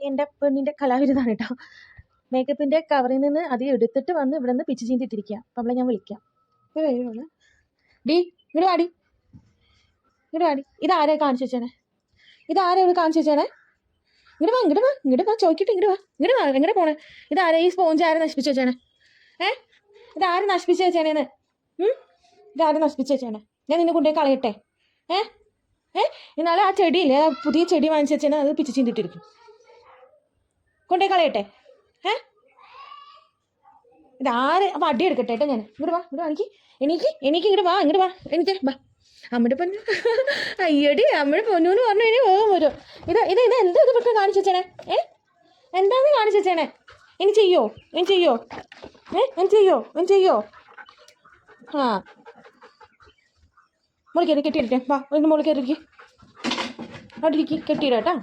എന്റെ പെണ്ണിന്റെ കലാവിരുതാണ് കേട്ടോ മേക്കപ്പിന്റെ കവറിൽ നിന്ന് അത് എടുത്തിട്ട് വന്ന് ഇവിടെ നിന്ന് പിച്ച് ചീന്തിട്ടിരിക്കുക അപ്പം അവളെ ഞാൻ വിളിക്കാം. ഡി ഇങ്ങോട്ട് വാടി ഇങ്ങോട്ട് വാടി ഇതാരെ കാണിച്ചു വെച്ചേനെ? ഇതാരെ ഇവിടെ കാണിച്ചു വെച്ചേനെ? ഇങ്ങോട്ട് വാ ഇങ്ങോട്ട് വാ ഇങ്ങോട്ട് വാ ചോദിക്കട്ടെ ഇങ്ങോട്ട് വാ. ഇങ്ങോട്ട് വാ എങ്ങനെ പോണേ. ഇതാരെ ഈ സ്പോഞ്ച് ആരെ നശിപ്പിച്ചു വെച്ചേനെ? ഏ? ഇതാരെ നശിപ്പിച്ചു വെച്ചേനേന്ന്? ഇത് ആരെ നശിപ്പിച്ചു വെച്ചേനെ? ഞാൻ നിന്നെ കൊണ്ടുപോയി കളയട്ടെ. ഏ? ഏ? ഇന്നാളെ ആ ചെടിയില്ലേ? പുതിയ ചെടി വാങ്ങിച്ചു വെച്ചേനെ അത് പിച്ച് ചീന്തിട്ടിരിക്കും കൊണ്ടുപോയി കളയട്ടെ ഏ ഇതാര് അപ്പം അടി എടുക്കട്ടെ കേട്ടോ ഞാൻ ഇങ്ങോട്ട് വാ ഇങ്ങോട്ട് വാ എനിക്ക് എനിക്ക് എനിക്ക് ഇങ്ങോട്ട് വാ ഇങ്ങോട്ട് വാ എനിക്ക് വാ. അമ്മയുടെ പൊന്നു. അയ്യടി അമ്മയുടെ പൊന്നു എന്ന് പറഞ്ഞു കഴിഞ്ഞാൽ വേഗം വരും. ഇത് ഇത് ഇത് എന്താ ഇത് പെട്ടെന്ന് കാണിച്ചു വെച്ചേണേ ഏ? എന്താന്ന് കാണിച്ചു വെച്ചേണേ ഇനി ചെയ്യോ? ഇനി ചെയ്യോ? ഏ? ഇനി ചെയ്യോ? ഇനി ചെയ്യോ? ആ. മുകളിൽ കെട്ടിയിട്ടെ വാ ഒന്ന് മുകളിൽ ഇരിക്ക് അവിടെ ഇരിക്കും കെട്ടിയിടാം കേട്ടോ